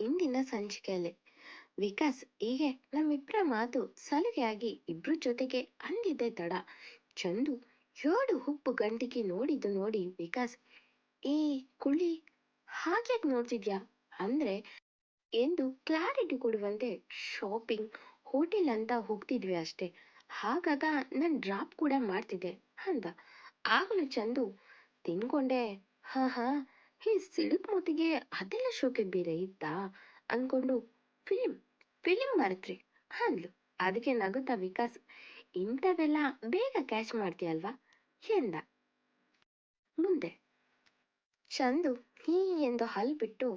ಇಂದಿನ ಸಂಚಿಕೆಯಲ್ಲಿ. ವಿಕಾಸ್, ಹೀಗೆ ನಮ್ಮಿಬ್ಬರ ಮಾತು ಸಲುಗೆಯಾಗಿ ಇಬ್ರು ಜೊತೆಗೆ ಅಂದಿದ್ದೆ ತಡ. ಚಂದು ಏಳು ಉಪ್ಪು ಗಂಟಿಗೆ ನೋಡಿದ್ದು ನೋಡಿ ವಿಕಾಸ್, ಏ ಕುಳಿ ಹಾಗ್ಯಾಕ್ ನೋಡ್ತಿದ್ಯಾ? ಅಂದ್ರೆ, ಎಂದು ಕ್ಲಾರಿಟಿ ಕೊಡುವಂತೆ ಶಾಪಿಂಗ್, ಹೋಟೆಲ್ ಅಂತ ಹೋಗ್ತಿದ್ವಿ ಅಷ್ಟೇ. ಹಾಗಾಗ ನಾನು ಡ್ರಾಪ್ ಕೂಡ ಮಾಡ್ತಿದ್ದೆ, ಅಂದ. ಆಗಲೂ ಚಂದು, ತಿನ್ಕೊಂಡೆ. ಹಾ ಹಾ. ಈ ಸಿಡುಕ್ ಮೂತಿಗೆ ಅದೆಲ್ಲ ಶೋಕೆ ಬೇರೆ ಇತ್ತಾ? ಅನ್ಕೊಂಡು ಫಿಲಿಂ ಫಿಲಿಂ ಬರತ್ರಿ ಅಂದ್ಲು ಅದಕ್ಕೆ ನಗುತ್ತಾ ವಿಕಾಸ್, ಇಂಥವೆಲ್ಲ ಬೇಗ ಕ್ಯಾಚ್ ಮಾಡ್ತೀಯಲ್ವಾ ಎಂದ. ಮುಂದೆ. ಚಂದು ಹೀ ಎಂದು ಹಲ್ ಬಿಟ್ಟು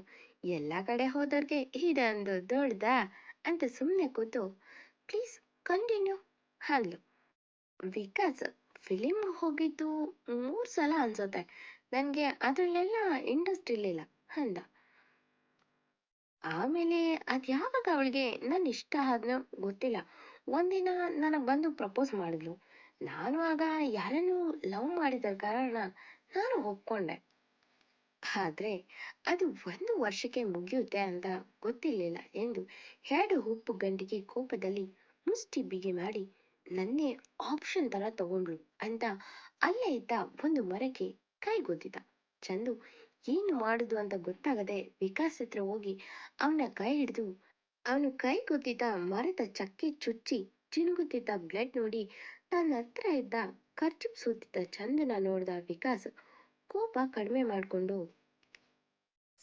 ಎಲ್ಲ ಕಡೆ ಹೋದವ್ರಿಗೆ ಇದೊಂದು ದೊಡ್ಡದ ಅಂತ ಸುಮ್ಮನೆ ಕೂತು, ಪ್ಲೀಸ್ ಕಂಟಿನ್ಯೂ ಅಂದ್ಲು ವಿಕಾಸ್, ಫಿಲಿಂ ಹೋಗಿದ್ದು ಮೂರು ಸಲ ಅನ್ಸುತ್ತೆ. ನನಗೆ ಅದರಲ್ಲೆಲ್ಲ ಇಂಟ್ರೆಸ್ಟ್ ಇರಲಿಲ್ಲ, ಅಂದ. ಆಮೇಲೆ ಅದು ಯಾವಾಗ ಅವಳಿಗೆ ನನ್ನ ಇಷ್ಟ ಆದ್ನೋ ಗೊತ್ತಿಲ್ಲ. ಒಂದಿನ ನನಗೆ ಬಂದು ಪ್ರಪೋಸ್ ಮಾಡಿದ್ಲು. ನಾನು ಆಗ ಯಾರನ್ನು ಲವ್ ಮಾಡಿದ ಕಾರಣ ನಾನು ಒಪ್ಕೊಂಡೆ. ಆದ್ರೆ ಅದು ಒಂದು ವರ್ಷಕ್ಕೆ ಮುಗಿಯುತ್ತೆ ಅಂತ ಗೊತ್ತಿರಲಿಲ್ಲ ಎಂದು ಎರಡು ಉಪ್ಪು ಗಂಟಿಗೆ ಕೋಪದಲ್ಲಿ ಮುಷ್ಟಿ ಬಿಗಿ ಮಾಡಿ ನನ್ನೇ ಆಪ್ಷನ್ ತರ ತಗೊಂಡ್ಳು ಅಂತ ಅಲ್ಲೇ ಇದ್ದ ಒಂದು ಮರಕ್ಕೆ ಕೈಗೊದ್ದಿದ್ದ ಚಂದು ಏನು ಮಾಡುದು ಅಂತ ಗೊತ್ತಾಗದೆ ವಿಕಾಸ್ ಹತ್ರ ಹೋಗಿ ಅವನ ಕೈ ಹಿಡಿದು, ಅವನು ಕೈ ಗೊತ್ತಿದ್ದ ಮರದ ಚಕ್ಕೆ ಚುಚ್ಚಿ ಚಿನುಗುತ್ತಿದ್ದ ಬ್ಲಡ್ ನೋಡಿ ತನ್ನ ಹತ್ರ ಇದ್ದ ಖರ್ಚು ಸುತ್ತಿದ್ದ ಚಂದನ ನೋಡಿದ ವಿಕಾಸ್ ಕೋಪ ಕಡಿಮೆ ಮಾಡಿಕೊಂಡು,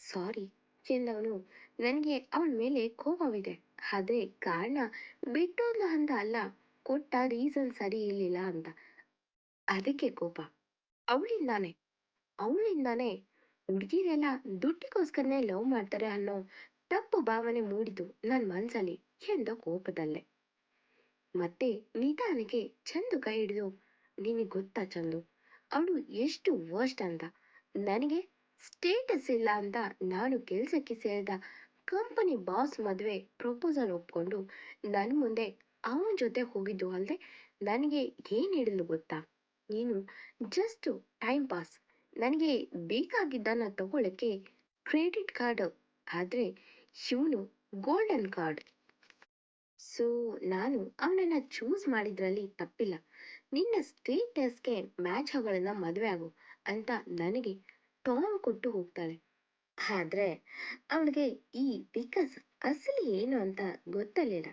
ಸಾರಿ ಎಂದವನು ನನಗೆ ಅವಳ ಮೇಲೆ ಕೋಪವಿದೆ. ಆದ್ರೆ ಕಾರಣ ಬಿಟ್ಟೋದ್ಲು ಅಂತ ಅಲ್ಲ, ಕೊಟ್ಟ ರೀಸನ್ ಸರಿ ಇರಲಿಲ್ಲ ಅಂತ. ಅದಕ್ಕೆ ಕೋಪ. ಅವಳಿಂದಾನೆ. ಅವಳಿಂದಾನೆ ಹುಡುಗಿರೆಲ್ಲ ದುಡ್ಡಿಗೋಸ್ಕರನೇ ಲವ್ ಮಾಡ್ತಾರೆ ಅನ್ನೋ ತಪ್ಪು ಭಾವನೆ ಮೂಡಿದು ನನ್ನ ಮನಸ್ಸಲ್ಲಿ ಎಂದ ಕೋಪದಲ್ಲೇ. ಮತ್ತೆ ನಿಧಾನಕ್ಕೆ ಚಂದು ಕೈ ಹಿಡಿದು, ನಿನಗೆ ಗೊತ್ತಾ ಚಂದು, ಅವಳು ಎಷ್ಟು ವರ್ಸ್ಟ್ ಅಂತ? ನನಗೆ ಸ್ಟೇಟಸ್ ಇಲ್ಲ ಅಂತ ನಾನು ಕೆಲಸಕ್ಕೆ ಸೇರಿದ ಕಂಪನಿ ಬಾಸ್ ಮದುವೆ ಪ್ರಪೋಸಲ್ ಒಪ್ಕೊಂಡು ನನ್ನ ಮುಂದೆ ಅವನ ಜೊತೆ ಹೋಗಿದ್ದು ಅಲ್ಲದೆ ನನಗೆ ಏನು ಹೇಳಿದ್ಲು ಗೊತ್ತಾ? ನೀನು ಜಸ್ಟ್ ಟೈಮ್ ಪಾಸ್ ನನಗೆ ಬೇಕಾಗಿದ್ದನ್ನು ತಗೊಳ್ಳೋಕ್ಕೆ ಕ್ರೆಡಿಟ್ ಕಾರ್ಡ್, ಆದರೆ ಶಿವನು ಗೋಲ್ಡನ್ ಕಾರ್ಡ್ ಸೊ ನಾನು ಅವನನ್ನು ಚೂಸ್ ಮಾಡಿದ್ರಲ್ಲಿ ತಪ್ಪಿಲ್ಲ. ನಿನ್ನ ಸ್ಟೇಟಸ್ಗೆ ಮ್ಯಾಚ್ ಆಗೋಳನ್ನ ಮದುವೆ ಆಗು ಅಂತ ನನಗೆ ಟಾಂಗ್ ಕೊಟ್ಟು ಹೋಗ್ತಾಳೆ. ಆದರೆ ಅವಳಿಗೆ ಈ ವಿಕಾಸ್ ಅಸಲಿ ಏನು ಅಂತ ಗೊತ್ತಲಿಲ್ಲ.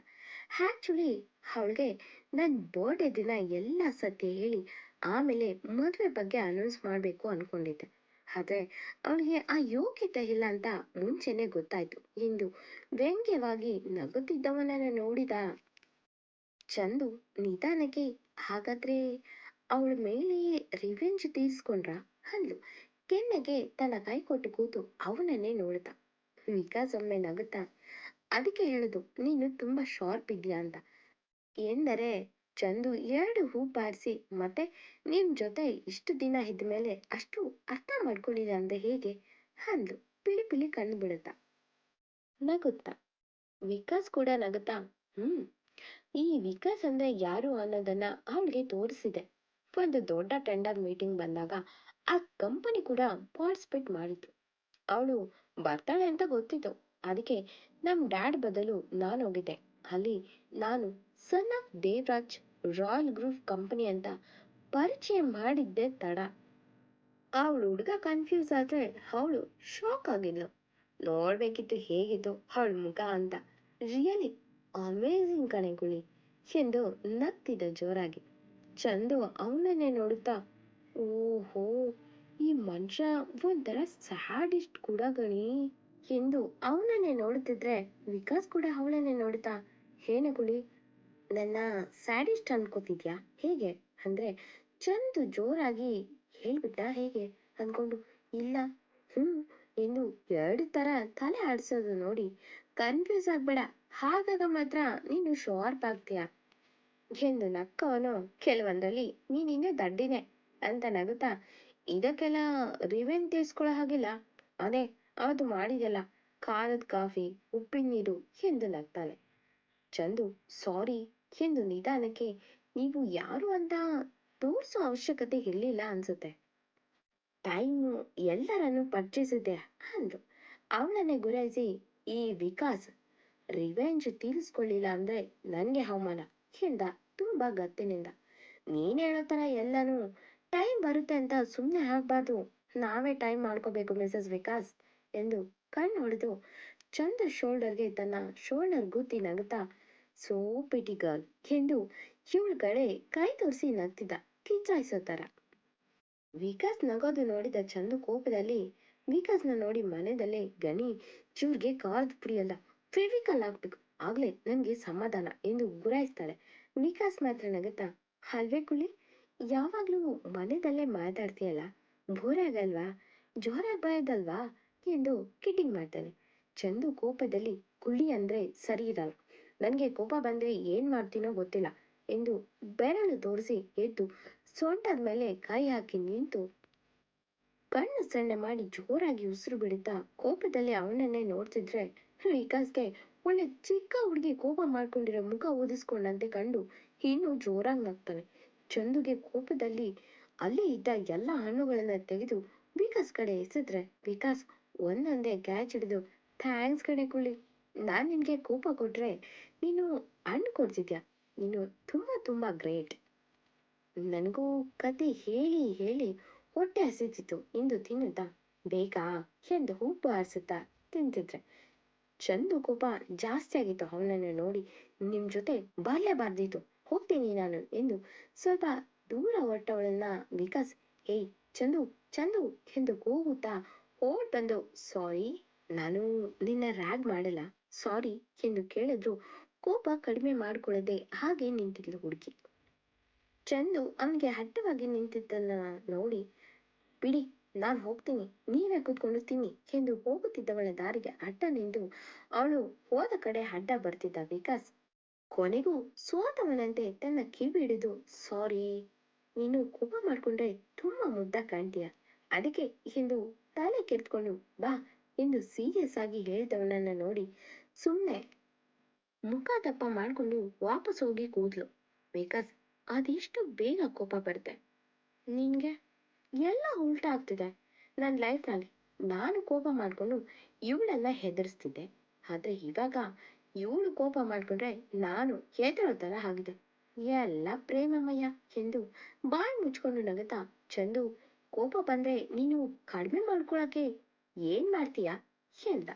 ಆ್ಯಕ್ಚುಲಿ ಅವಳಿಗೆ ನನ್ನ ಬರ್ಡೇ ದಿನ ಎಲ್ಲ ಸತ್ಯ ಹೇಳಿ ಆಮೇಲೆ ಮದುವೆ ಬಗ್ಗೆ ಅನೌನ್ಸ್ ಮಾಡಬೇಕು ಅನ್ಕೊಂಡಿದ್ದೆ. ಆದ್ರೆ ಅವಳಿಗೆ ಆ ಯೋಗ್ಯತೆ ಇಲ್ಲ ಅಂತ ಮುಂಚೆನೆ ಗೊತ್ತಾಯ್ತು. ಎಂದು ವ್ಯಂಗ್ಯವಾಗಿ ನಗುತ್ತಿದ್ದವನನ್ನ ನೋಡಿದ ಚಂದು ನಿಧಾನಕ್ಕೆ ಹಾಗಾದ್ರೆ ಅವಳ ಮೇಲೆ ರಿವೆಂಜ್ ತೀರ್ಸ್ಕೊಂಡ್ರ ಅಂದ್ಲು. ಕೆನ್ನೆಗೆ ತನ್ನ ಕೈ ಕೊಟ್ಟು ಕೂತು ಅವನನ್ನೇ ನೋಡ್ದ. ವಿಕಾಸ್ ಒಮ್ಮೆ ನಗುತ್ತಾ, ಅದಕ್ಕೆ ಹೇಳುದು, ನೀನು ತುಂಬಾ ಶಾರ್ಪ್ ಇದೆಯಾ ಅಂತ. ಎಂದರೆ, ಚಂದು ಎರಡು ಹೂ ಬಾರಿಸಿ, ಮತ್ತೆ ನಿಮ್ಮ ಜೊತೆ ಇಷ್ಟು ದಿನ ಇದ್ಮೇಲೆ ಅಷ್ಟು ಅರ್ಥ ಮಾಡ್ಕೊಂಡಿಲ್ಲ ಅಂದ್ರೆ ಹೇಗೆ? ಅಂದ್ಲು ಪಿಳಿ ಪಿಳಿ ಕಣ್ಣು ಬಿಡುತ್ತಾ ನಗುತ್ತಾ. ವಿಕಾಸ್ ಕೂಡ ನಗುತ್ತಾ. ಹ್ಮ್. ಈ ವಿಕಾಸ್ ಅಂದ್ರೆ ಯಾರು ಅನ್ನೋದನ್ನ ಅವಳಿಗೆ ತೋರಿಸಿದೆ. ಒಂದು ದೊಡ್ಡ ಟೆಂಡರ್ ಮೀಟಿಂಗ್ ಬಂದಾಗ ಆ ಕಂಪನಿ ಕೂಡ ಪಾರ್ಟಿಸಿಪೇಟ್ ಮಾಡಿದ್ರು ಅವಳು ಬರ್ತಾಳೆ ಅಂತ ಗೊತ್ತಿತ್ತು. ಅದಕ್ಕೆ ನಮ್ ಡ್ಯಾಡ್ ಬದಲು ನಾನು ಹೋಗಿದ್ದೆ. ಅಲ್ಲಿ ನಾನು son of Devaraj royal group company ಅಂತ ಪರಿಚಯ ಮಾಡಿದ್ದೆ ತಡ. ಅವಳು ಹುಡುಗ ಕನ್ಫ್ಯೂಸ್ ಆದ್ರೆ ಅವಳು ಶಾಕ್ ಆಗಿದ್ಲು. ನೋಡ್ಬೇಕಿತ್ತು ಹೇಗಿತ್ತು ಅವಳ ಮುಖ ಅಂತ. ರಿಯಲಿ ಅಮೇಝಿಂಗ್ ಕಣೆ ಗುಳಿ ಎಂದು ನಗ್ತಿದ್ದ ಜೋರಾಗಿ. ಚಂದು ಅವನನ್ನೇ ನೋಡುತ್ತಾ, ಓಹೋ, ಈ ಮನುಷ್ಯ ಒಂಥರ ಸ್ಯಾಡಿಸ್ಟ್ ಕೂಡ ಗಣಿ ಎಂದು ಅವನನ್ನೇ ನೋಡುತ್ತಿದ್ರೆ ವಿಕಾಸ್ ಕೂಡ ಅವಳನ್ನೇ ನೋಡುತ್ತಾ, ಏನೇ ಗುಳಿ ನನ್ನ ಸ್ಯಾಡಿಸ್ಟ್ ಅನ್ಕೋತಿದ್ಯಾ? ಹೇಗೆ? ಅಂದ್ರೆ ಚಂದು ಜೋರಾಗಿ ಹೇಳ್ಬಿಟ್ಟ ಹೇಗೆ? ಅಂದ್ಕೊಂಡು ಇಲ್ಲ. ಹ್ಮ್, ಇನ್ನು ಎರಡು ತರ ತಲೆ ಆಡಿಸೋದು ನೋಡಿ. ಕನ್ಫ್ಯೂಸ್ ಆಗ್ಬೇಡ. ಹಾಗಾಗ ಮಾತ್ರ ನೀನು ಶಾರ್ಪ್ ಆಗ್ತೀಯ. ಎಂದು ನಕ್ಕವನು ಕೆಲವೊಂದರಲ್ಲಿ, ನೀನಿನ್ನೂ ದಡ್ಡಿನೆ ಅಂತ ನಗುತ್ತಾ, ಇದಕ್ಕೆಲ್ಲ ರಿವೆಂಜ್ ತೀರ್ಸ್ಕೊಳ್ಳೋ ಹಾಗಿಲ್ಲ. ಅದೇ, ಅವತ್ತು ಮಾಡಿದೆಲ್ಲ ಖಾರದ ಕಾಫಿ, ಉಪ್ಪಿನ ನೀರು ಎಂದು ನಗ್ತಾನೆ. ಚಂದು ಸಾರಿ ಎಂದು ನಿಧಾನಕ್ಕೆ, ನೀವು ಯಾರು ಅಂತ ತೋರಿಸೋ ಅವಶ್ಯಕತೆ ಇರಲಿಲ್ಲ ಅನ್ಸುತ್ತೆ. ಟೈಮು ಎಲ್ಲರನ್ನು ಪರಿಚಯಿಸಿದೆ ಅಂದ್ರು. ಅವಳನ್ನೇ ಗುರಾಯಿಸಿ, ಈ ವಿಕಾಸ್ ರಿವೆಂಜ್ ತೀರಿಸ್ಕೊಳ್ಳಿಲ್ಲ ಅಂದ್ರೆ ನನಗೆ ಅವಮಾನ ಎಂದ ತುಂಬಾ ಗತ್ತಿನಿಂದ. ನೀನ್ ಹೇಳೋ ತರ ಎಲ್ಲಾನು ಟೈಮ್ ಬರುತ್ತೆ ಅಂತ ಸುಮ್ಮನೆ ಆಗ್ಬಾರ್ದು. ನಾವೇ ಟೈಮ್ ಮಾಡ್ಕೋಬೇಕು, ಮಿಸಸ್ ವಿಕಾಸ್, ಎಂದು ಕಣ್ಣು ಹೊಡೆದು ಚಂದ ಶೋಲ್ಡರ್ಗೆ ತನ್ನ ಶೋಲ್ಡರ್ ಗುತ್ತಿ ನಗುತ್ತಾ ಸೋ ಪಿಟಿ ಗರ್ಲ್ ಎಂದು ಇವಳುಗಳೇ ಕೈ ತೋರಿಸಿ ನಗ್ತಿದ್ದ ಕಿಚ್ಚಾಯಿಸೋ ಥರ ವಿಕಾಸ್ ನಗೋದು ನೋಡಿದ ಚಂದು ಕೋಪದಲ್ಲಿ, ವಿಕಾಸ್ನ ನೋಡಿ ಮನೆಯಲ್ಲೇ ಗಣಿ ಚೂರ್ಗೆ ಖಾರದ ಪುಡಿ ಅಲ್ಲ ಫೆವಿಕಲ್ ಹಾಕ್ಬೇಕು ಆಗ್ಲೇ ನನ್ಗೆ ಸಮಾಧಾನ ಎಂದು ಗುರಾಯಿಸ್ತಾಳೆ. ವಿಕಾಸ್ ಮಾತ್ರ ನಗುತ್ತಾ ಅಲ್ವೇ ಕುಳಿ ಯಾವಾಗ್ಲೂ ಮನೆಯಲ್ಲೇ ಮಾತಾಡ್ತೀಯಲ್ಲ? ಬೋರ್ ಆಗಲ್ವಾ? ಜೋರಾಗಿ ಬಾಯದಲ್ವಾ? ಎಂದು ಕಿಟಿಂಗ್ ಮಾಡ್ತಾನೆ. ಚಂದು ಕೋಪದಲ್ಲಿ, ಕುಳ್ಳಿ ಅಂದ್ರೆ ಸರಿ ಇರಲ್ಲ. ನನಗೆ ಕೋಪ ಬಂದ್ರೆ ಏನ್ ಮಾಡ್ತೀನೋ ಗೊತ್ತಿಲ್ಲ ಎಂದು ಬೆರಳು ತೋರಿಸಿ ಎದ್ದು ಸೊಂಟದ ಮೇಲೆ ಕೈ ಹಾಕಿ ನಿಂತು ಕಣ್ಣು ಸಣ್ಣ ಮಾಡಿ ಜೋರಾಗಿ ಉಸಿರು ಬಿಡುತ್ತಾ ಕೋಪದಲ್ಲಿ ಅವನನ್ನೇ ನೋಡ್ತಿದ್ರೆ ವಿಕಾಸ್ಗೆ ಒಳ್ಳೆ ಚಿಕ್ಕ ಹುಡುಗಿ ಕೋಪ ಮಾಡ್ಕೊಂಡಿರೋ ಮುಖ ಓದಿಸ್ಕೊಂಡಂತೆ ಕಂಡು ಇನ್ನೂ ಜೋರಾಗಿ ನಗ್ತಾನೆ. ಚಂದುಗೆ ಕೋಪದಲ್ಲಿ ಅಲ್ಲಿ ಇದ್ದ ಎಲ್ಲ ಹಣ್ಣುಗಳನ್ನ ತೆಗೆದು ವಿಕಾಸ್ ಕಡೆ ಎಸೆದ್ರೆ, ವಿಕಾಸ್, ಒಂದೊಂದೇ ಕ್ಯಾಚ್ ಹಿಡಿದು, ಥ್ಯಾಂಕ್ಸ್ ಕಡೆ ಕುಳ್ಳಿ. ನಾನ್ ನಿನ್ಗೆ ಕೋಪ ಕೊಟ್ರೆ ನೀನು ಹಣ್ಣು ಕೊಡ್ತಿದ್ಯಾ ನೀನು ತುಂಬಾ ತುಂಬಾ ಗ್ರೇಟ್ ನನಗೂ ಕತೆ ಹೇಳಿ ಹೇಳಿ ಹೊಟ್ಟೆ ಹಸಿತಿತ್ತು. ಇಂದು ತಿನ್ನುತ್ತಾ? ಬೇಕಾ? ಎಂದು ಉಪ್ಪು ಹಾರಿಸುತ್ತಾ ತಿಂತಿದ್ರೆ. ಚಂದು ಕೋಪ ಜಾಸ್ತಿ ಆಗಿತ್ತು. ಅವನನ್ನು ನೋಡಿ ನಿಮ್ ಜೊತೆ ಬರ್ಲೇಬಾರ್ದಿತ್ತು ಹೋಗ್ತೀನಿ ನಾನು ಎಂದು ಸ್ವಲ್ಪ ದೂರ ಹೊರಟವಳನ್ನ ವಿಕಾಸ್, ಏಯ್, ಚಂದು ಚಂದು ಎಂದು ಕೂಗುತ್ತಾ ಓಡ್ ಬಂದು ಸಾರಿ ನಾನು ನಿನ್ನ ರ್ಯಾಗ್ ಮಾಡಲ್ಲ. ಸಾರಿ ಎಂದು ಕೇಳಿದ್ರು. ಕೋಪ ಕಡಿಮೆ ಮಾಡಿಕೊಳ್ಳದೆ ಹಾಗೆ ನಿಂತಿದ್ಲು ಹುಡುಗಿ. ಚಂದು ಅವನಿಗೆ ಅಡ್ಡವಾಗಿ ನಿಂತಿದ್ದನ್ನ ನೋಡಿ, ಬಿಡಿ, ನಾನ್ ಹೋಗ್ತೀನಿ. ನೀವೇ ಕೂತ್ಕೊಂಡು ತಿನ್ನಿ ಎಂದು ಹೋಗುತ್ತಿದ್ದವಳ ದಾರಿಗೆ ಅಡ್ಡ ನಿಂತು ಅವಳು ಹೋದ ಕಡೆ ಅಡ್ಡ ಬರ್ತಿದ್ದ ವಿಕಾಸ್. ಕೊನೆಗೂ ಸೋತವನಂತೆ ತನ್ನ ಕಿವಿ ಹಿಡಿದು, ಸಾರಿ, ನೀನು ಕೋಪ ಮಾಡ್ಕೊಂಡ್ರೆ ತುಂಬಾ ಮುದ್ದ ಕಾಣ್ತೀಯ. ಅದಕ್ಕೆ ಎಂದು ತಲೆ ಕೆರ್ತ್ಕೊಂಡು ಬಾ ಎಂದು ಸೀರಿಯಸ್ ಆಗಿ ಹೇಳಿದವನನ್ನ ನೋಡಿ ಸುಮ್ಮನೆ ಮುಖ ದಪ್ಪ ಮಾಡ್ಕೊಂಡು ವಾಪಸ್ ಹೋಗಿ ಕೂದ್ಲು. ಬಿಕಾಸ್ ಅದೆಷ್ಟು ಬೇಗ ಕೋಪ ಬರುತ್ತೆ. ನಿನ್ಗೆ ಎಲ್ಲ ಉಲ್ಟಾ ಆಗ್ತಿದೆ. ನನ್ನ ಲೈಫ್ನಲ್ಲಿ ನಾನು ಕೋಪ ಮಾಡ್ಕೊಂಡು ಇವಳನ್ನ ಹೆದರಿಸ್ತಿದ್ದೆ. ಆದ್ರೆ ಇವಾಗ ಇವಳು ಕೋಪ ಮಾಡ್ಕೊಂಡ್ರೆ ನಾನು ಹೆದರೋ ಥರ ಆಗಿದೆ. ಎಲ್ಲ ಪ್ರೇಮಮಯ ಎಂದು ಬಾಯಿ ಮುಚ್ಕೊಂಡು ನಗುತ್ತಾ, ಚಂದು, ಕೋಪ ಬಂದ್ರೆ ನೀನು ಕಡಿಮೆ ಮಾಡ್ಕೊಳಕ್ಕೆ ಏನ್ ಮಾಡ್ತೀಯ? ಎಂದ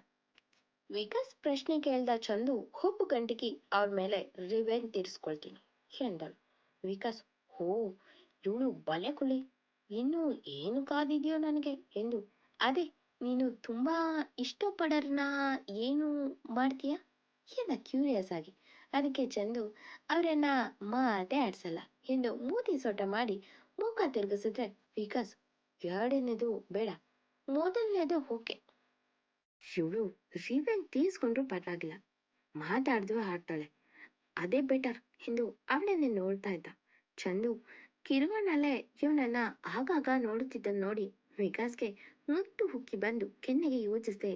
ವಿಕಾಸ್ ಪ್ರಶ್ನೆ ಕೇಳ್ದ ಚಂದು ಹುಬ್ಬು ಗಂಟಿಗೆ ಅವ್ರ ಮೇಲೆ ರಿವೆಂಜ್ ತೀರಿಸ್ಕೊಳ್ತೀನಿ ಎಂದಳು ವಿಕಾಸ್, ಹೋ, ಇವಳು ಬಲೆ ಕುಳಿ ಇನ್ನು ಏನು ಕಾದಿದೆಯೋ ನನಗೆ ಎಂದು. ಅದೇ, ನೀನು ತುಂಬಾ ಇಷ್ಟಪಡೋರ್ನ ಏನು ಮಾಡ್ತೀಯ? ಎಂದ ಕ್ಯೂರಿಯಸ್ ಆಗಿ. ಅದಕ್ಕೆ ಚಂದು, ಅವರನ್ನ ಮಾತೇ ಆಡ್ಸಲ್ಲ ಎಂದು ಮೂತಿ ಸೊಟ ಮಾಡಿ ಮುಖ ತಿರುಗಿಸಿದ್ರೆ, ವಿಕಾಸ್, ಎರಡನೇದು ಬೇಡ. ಮೊದಲನೇದು ಓಕೆ ಶಿವಳು ಸೀರೆಯನ್ನು ತೀರಿಸ್ಕೊಂಡ್ರು ಪರವಾಗಿಲ್ಲ. ಮಾತಾಡ್ದು ಆಡ್ತಾಳೆ ಅದೇ ಬೆಟರ್ ಎಂದು ಅವಳನ್ನೇ ನೋಡ್ತಾ ಇದ್ದ. ಚಂದು, ಕಿರುವನಲ್ಲೇ ಇವನನ್ನ ಆಗಾಗ ನೋಡುತ್ತಿದ್ದನ್ ನೋಡಿ ವಿಕಾಸ್ಗೆ ಮುತ್ತು ಹುಕ್ಕಿ ಬಂದು ಕೆನ್ನೆಗೆ ಯೋಚಿಸದೆ,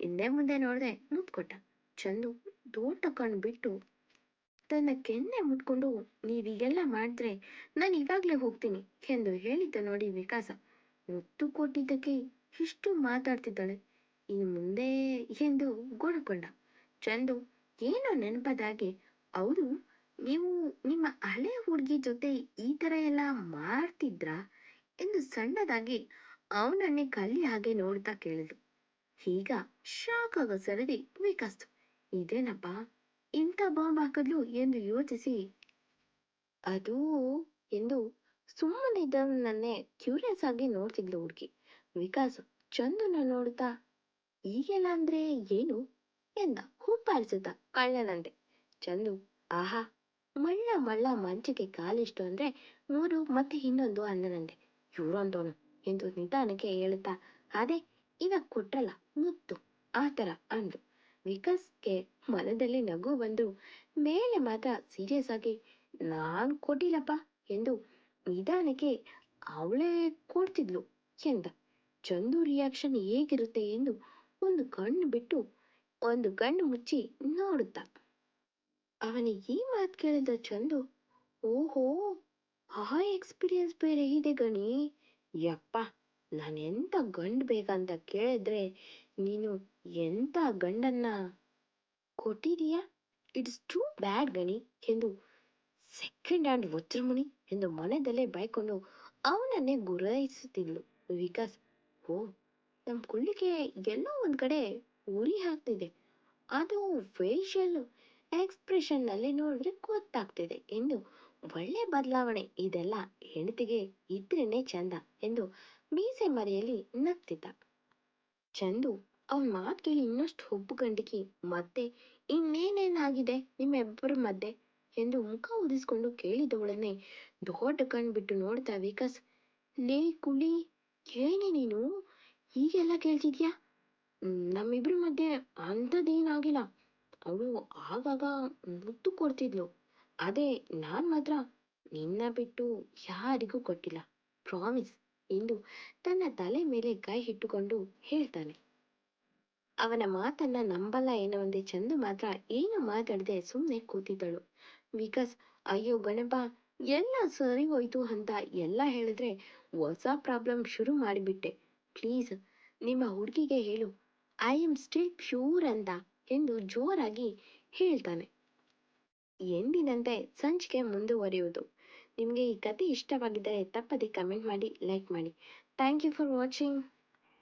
ಹಿಂದೆ ಮುಂದೆ ನೋಡದೆ ಮುತ್ತು ಕೊಟ್ಟ ಚಂದು ದೋಟ ಕಣ್ ಬಿಟ್ಟು ತನ್ನ ಕೆನ್ನೆ ಮುಟ್ಕೊಂಡು, ನೀವೀಗೆಲ್ಲ ಮಾಡಿದ್ರೆ ನಾನು ಇವಾಗ್ಲೇ ಹೋಗ್ತೀನಿ ಎಂದು ಹೇಳಿದ್ದ ನೋಡಿ ವಿಕಾಸ ಮುತ್ತು ಕೊಟ್ಟಿದ್ದಕ್ಕೆ ಇಷ್ಟು ಮಾತಾಡ್ತಿದ್ದಾಳೆ. ಈ ಮುಂದೆ ಎಂದು ಗುಣಗೊಂಡ ಚಂದು, ಏನೋ ನೆನಪದಾಗೆ. ಅವಳು ನೀವು ನಿಮ್ಮ ಹಳೆ ಹುಡುಗಿ ಜೊತೆ ಈ ತರ ಎಲ್ಲ ಮಾಡ್ತಿದ್ರಾ? ಎಂದು ಸಣ್ಣದಾಗಿ ಅವನನ್ನೇ ಕಲ್ಲಿ ಹಾಗೆ ನೋಡ್ತಾ ಕೇಳಿದ್ರು ಈಗ ಶಾಕ್ ಆಗೋ ಸರದಿ ವಿಕಾಸ್ತು ಇದೇನಪ್ಪ? ಇಂಥ ಬಾಂಬ್ ಹಾಕಿದ್ಲು ಎಂದು ಯೋಚಿಸಿ. ಅದು ಎಂದು ಸುಮ್ಮನಿದ್ದವನನ್ನೇ ಕ್ಯೂರಿಯಸ್ ಆಗಿ ನೋಡ್ತಿದ್ಲು ಹುಡುಗಿ. ವಿಕಾಸ್ ಚಂದನ ನೋಡುತ್ತಾ ಈಗೆಲ್ಲ ಅಂದ್ರೆ ಏನು? ಎಂದ. ಹುಬ್ಬಾರಿಸಿದ ಕಳ್ಳನಂತೆ. ಚಂದು, ಆಹಾ, ಮಳ್ಳ ಮಳ್ಳ ಮಂಚಕ್ಕೆ ಕಾಲಿಷ್ಟು ಅಂದ್ರೆ ಮೂರು ಮತ್ತೆ ಇನ್ನೊಂದು ಅಂದನಂತೆ ಇವ್ರಂತವನು ಎಂದು ನಿಧಾನಕ್ಕೆ ಹೇಳುತ್ತಾ, ಅದೇ, ಈಗ ಕೊಟ್ರಲ್ಲ, ಮುತ್ತು ಆತರ ಅಂದು. ವಿಕಾಸ್ಗೆ ಮನದಲ್ಲಿ ನಗು ಬಂದು, ಮೇಲೆ ಮಾತ್ರ ಸೀರಿಯಸ್ ಆಗಿ, ನಾನು ಕೊಟ್ಟಿಲ್ಲಪ್ಪ ಎಂದು ನಿಧಾನಕ್ಕೆ ಅವಳೇ ಕೊಡ್ತಿದ್ಲು ಎಂದ. ಚಂದು ರಿಯಾಕ್ಷನ್ ಹೇಗಿರುತ್ತೆ ಎಂದು ಒಂದು ಕಣ್ಣು ಬಿಟ್ಟು ಒಂದು ಕಣ್ಣು ಮುಚ್ಚಿ ನೋಡುತ್ತ. ಅವನ ಈ ಮಾತು ಕೇಳಿದ ಚಂದು, ಓಹೋ, ಆ ಎಕ್ಸ್ಪೀರಿಯನ್ಸ್ ಬೇರೆ ಇದೆ ಗಣಿ. ಯಪ್ಪ, ನಾನು ಎಂತ ಗಂಡು ಬೇಕಂತ ಕೇಳಿದ್ರೆ ನೀನು ಎಂತ ಗಂಡನ್ನ ಕೊಟ್ಟಿದೀಯಾ? ಇಟ್ಸ್ ಟೂ ಬ್ಯಾಡ್ ಗಣಿ, ಎಂದು ಸೆಕೆಂಡ್ ಹ್ಯಾಂಡ್ ವಜ್ರಮುಣಿ ಎಂದು ಮನೆಯಲ್ಲೇ ಬೈಕೊಂಡು ಅವನನ್ನೇ ಗುರಾಯಿಸುತ್ತಿದ್ಲು. ವಿಕಾಸ್ ಓ ನಮ್ಮ ಕುಳ್ಳಿಗೆ ಎಲ್ಲೋ ಒಂದು ಕಡೆ ಉರಿ ಹಾಕ್ತಿದೆ ಅದು ಫೇಶಿಯಲ್ ಎಕ್ಸ್ಪ್ರೆಷನ್ನಲ್ಲಿ ನೋಡಿದ್ರೆ ಗೊತ್ತಾಗ್ತಿದೆ ಎಂದು ಒಳ್ಳೆ ಬದಲಾವಣೆ ಇದೆಲ್ಲ ಹೆಂಡತಿಗೆ ಇದ್ರೇನೆ ಚಂದ ಎಂದು ಮೀಸೆ ಮರೆಯಲ್ಲಿ ನಗ್ತಿದ್ದ. ಚಂದು, ಅವನ ಮಾತು ಕೇಳಿ ಇನ್ನಷ್ಟು ಹುಬ್ಬುಗಂಡಿಕಿ ಮತ್ತೆ ಇನ್ನೇನೇನಾಗಿದೆ ನಿಮ್ಮಿಬ್ಬರ ಮಧ್ಯೆ? ಎಂದು ಮುಖ ಉದಿಸ್ಕೊಂಡು ಕೇಳಿದವಳನ್ನೇ ದೊಡ್ಡ ಕಣ್ಬಿಟ್ಟು ನೋಡ್ತಾ ವಿಕಾಸ್, ಲೇ ಕುಳಿ ಏನೇ ನೀನು? ಹೀಗೆಲ್ಲ ಕೇಳ್ತಿದ್ಯಾ? ನಮ್ಮಿಬ್ರ ಮಧ್ಯೆ ಅಂಥದ್ದೇನಾಗಿಲ್ಲ. ಅವಳು ಆಗಾಗ ಮುದ್ದು ಕೊಡ್ತಿದ್ಲು. ಅದೇ ನಾನ್ ಮಾತ್ರ ನಿನ್ನ ಬಿಟ್ಟು ಯಾರಿಗೂ ಕೊಟ್ಟಿಲ್ಲ. ಪ್ರಾಮಿಸ್, ಎಂದು ತನ್ನ ತಲೆ ಮೇಲೆ ಕೈ ಇಟ್ಟುಕೊಂಡು ಹೇಳ್ತಾನೆ. ಅವನ ಮಾತನ್ನ ನಂಬಲ್ಲ ಏನೋ ಒಂದೇ ಚಂದು ಮಾತ್ರ ಏನು ಮಾತಾಡದೆ ಸುಮ್ಮನೆ ಕೂತಿದ್ದಳು. ವಿಕಾಸ್, ಅಯ್ಯೋ ಗಣಪ ಎಲ್ಲ ಸರಿ ಹೋಯ್ತು ಅಂತ ಎಲ್ಲ ಹೇಳಿದ್ರೆ ಹೊಸ ಪ್ರಾಬ್ಲಮ್ ಶುರು ಮಾಡಿಬಿಟ್ಟೆ. ಪ್ಲೀಸ್ ನಿಮ್ಮ ಹುಡುಗಿಗೆ ಹೇಳು. ಐ ಆಮ್ ಸ್ಟಿಲ್ ಪ್ಯೂರ್ ಅಂತ ಎಂದು ಜೋರಾಗಿ ಹೇಳ್ತಾನೆ. ಎಂದಿನಂತೆ ಸಂಚಿಕೆ ಮುಂದುವರಿಯುವುದು. ನಿಮಗೆ ಈ ಕತೆ ಇಷ್ಟವಾಗಿದ್ದರೆ ತಪ್ಪದೆ ಕಮೆಂಟ್ ಮಾಡಿ ಲೈಕ್ ಮಾಡಿ. Thank you for watching